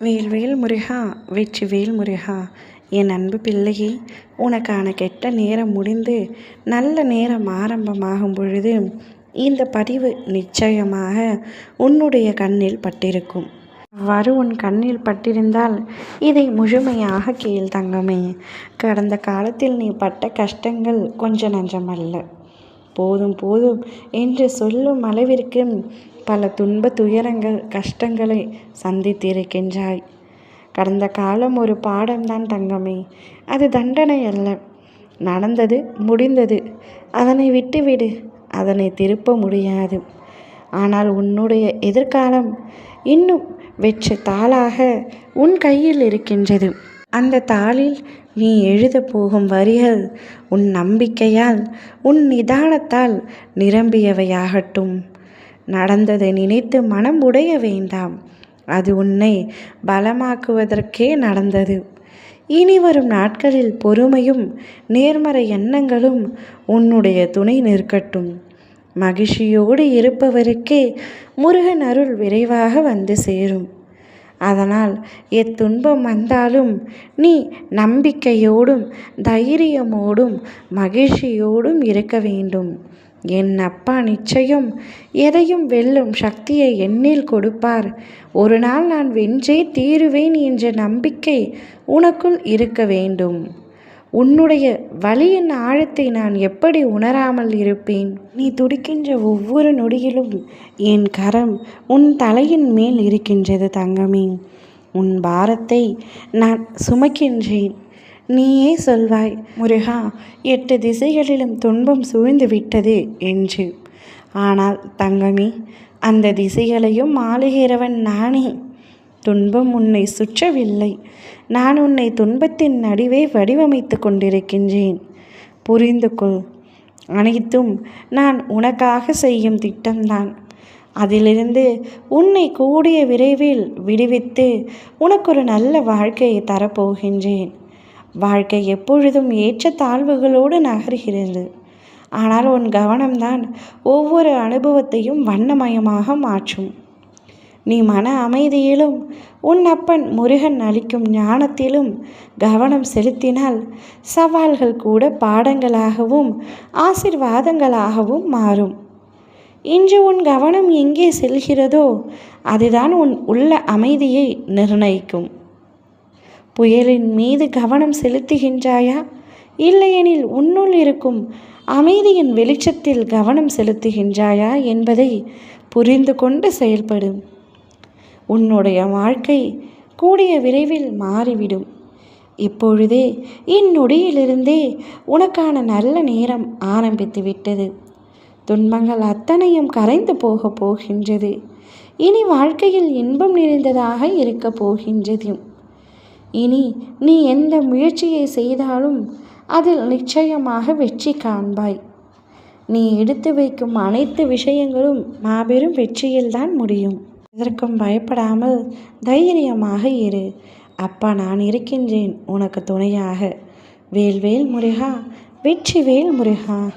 வேல்வேல் முருகா வெற்றிவேல் முருகா என் அன்பு பிள்ளையே உனக்கான கெட்ட நேரம் முடிந்து நல்ல நேரம் ஆரம்பமாகும் பொழுது இந்த பதிவு நிச்சயமாக உன்னுடைய கண்ணில் பட்டிருக்கும். அவ்வாறு உன் கண்ணில் பட்டிருந்தால் இதை முழுமையாக கேள் தங்கமே. கடந்த காலத்தில் நீ பட்ட கஷ்டங்கள் கொஞ்ச நஞ்சமல்ல. போதும் போதும் என்று சொல்லும் அளவிற்கு பல துன்ப துயரங்கள் கஷ்டங்களை சந்தித்திருக்கின்றாய். கடந்த காலம் ஒரு பாடம்தான் தங்கமே. அது தண்டனை அல்ல. நடந்தது முடிந்தது. அதனை விட்டுவிடு. அதனை திருப்ப முடியாது. ஆனால் உன்னுடைய எதிர்காலம் இன்னும் வெற்று தாளாக உன் கையில் இருக்கின்றது. அந்த தாளில் நீ எழுத போகும் வரிகள் உன் நம்பிக்கையால் உன் நிதானத்தால் நிரம்பியவையாகட்டும். நடந்ததை நினைத்து மனம் உடைய வேண்டாம். அது உன்னை பலமாக்குவதற்கே நடந்தது. இனி வரும் நாட்களில் பொறுமையும் நேர்மறை எண்ணங்களும் உன்னுடைய துணை நிற்கட்டும். மகிழ்ச்சியோடு இருப்பவருக்கே முருகன் அருள் விரைவாக வந்து சேரும். அதனால் எத்துன்பம் வந்தாலும் நீ நம்பிக்கையோடும் தைரியமோடும் மகிழ்ச்சியோடும் இருக்க வேண்டும். என் அப்பா நிச்சயம் எதையும் வெல்லும் சக்தியை எண்ணில் கொடுப்பார். ஒரு நாள் நான் வென்றே தீருவேன் என்ற நம்பிக்கை உனக்குள் இருக்க வேண்டும். உன்னுடைய வழியின் ஆழத்தை நான் எப்படி உணராமல் இருப்பேன்? நீ துடிக்கின்ற ஒவ்வொரு நொடியிலும் என் கரம் உன் தலையின் மேல் இருக்கின்றது தங்கமே. உன் பாரத்தை நான் சுமக்கின்றேன். நீயே சொல்வாய் முருகா எட்டு திசைகளிலும் துன்பம் சூழ்ந்து விட்டது என்று. ஆனால் தங்கமே அந்த திசைகளையும் ஆளுகிறவன் நானே. துன்பம் உன்னை சுற்றவில்லை. நான் உன்னை துன்பத்தின் நடுவே வடிவமைத்து கொண்டிருக்கின்றேன். புரிந்து கொள். அனைத்தும் நான் உனக்காக செய்யும் திட்டம்தான். அதிலிருந்து உன்னை கூடிய விரைவில் விடுவித்து உனக்கு ஒரு நல்ல வாழ்க்கையை தரப்போகின்றேன். வாழ்க்கை எப்பொழுதும் ஏற்ற தாழ்வுகளோடு நகர்கிறது. ஆனால் உன் கவனம்தான் ஒவ்வொரு அனுபவத்தையும் வண்ணமயமாக மாற்றும். நீ மன அமைதியிலும் உன் அப்பன் முருகன் அளிக்கும் ஞானத்திலும் கவனம் செலுத்தினால் சவால்கள் கூட பாடங்களாகவும் ஆசிர்வாதங்களாகவும் மாறும். இன்று உன் கவனம் எங்கே செல்கிறதோ அதுதான் உன் உள்ள அமைதியை நிர்ணயிக்கும். புயலின் மீது கவனம் செலுத்துகின்றாயா? இல்லையெனில் உன்னுள் இருக்கும் அமைதியின் வெளிச்சத்தில் கவனம் செலுத்துகின்றாயா என்பதை புரிந்து கொண்டு செயல்படும் உன்னுடைய வாழ்க்கை கூடிய விரைவில் மாறிவிடும். இப்பொழுதே இந்நொடியிலிருந்தே உனக்கான நல்ல நேரம் ஆரம்பித்து விட்டது. துன்பங்கள் அத்தனையும் கரைந்து போக போகின்றது. இனி வாழ்க்கையில் இன்பம் நிறைந்ததாக இருக்கப் போகின்றது. இனி நீ எந்த முயற்சியை செய்தாலும் அதில் நிச்சயமாக வெற்றி காண்பாய். நீ எடுத்து வைக்கும் அனைத்து விஷயங்களும் மாபெரும் வெற்றியில்தான் முடியும். எதற்கும் பயப்படாமல் தைரியமாக இரு. அப்பா நான் இருக்கின்றேன். உனக்கு துணையாக. வேல்வேல் முருகா. வெற்றி வேல் முருகா.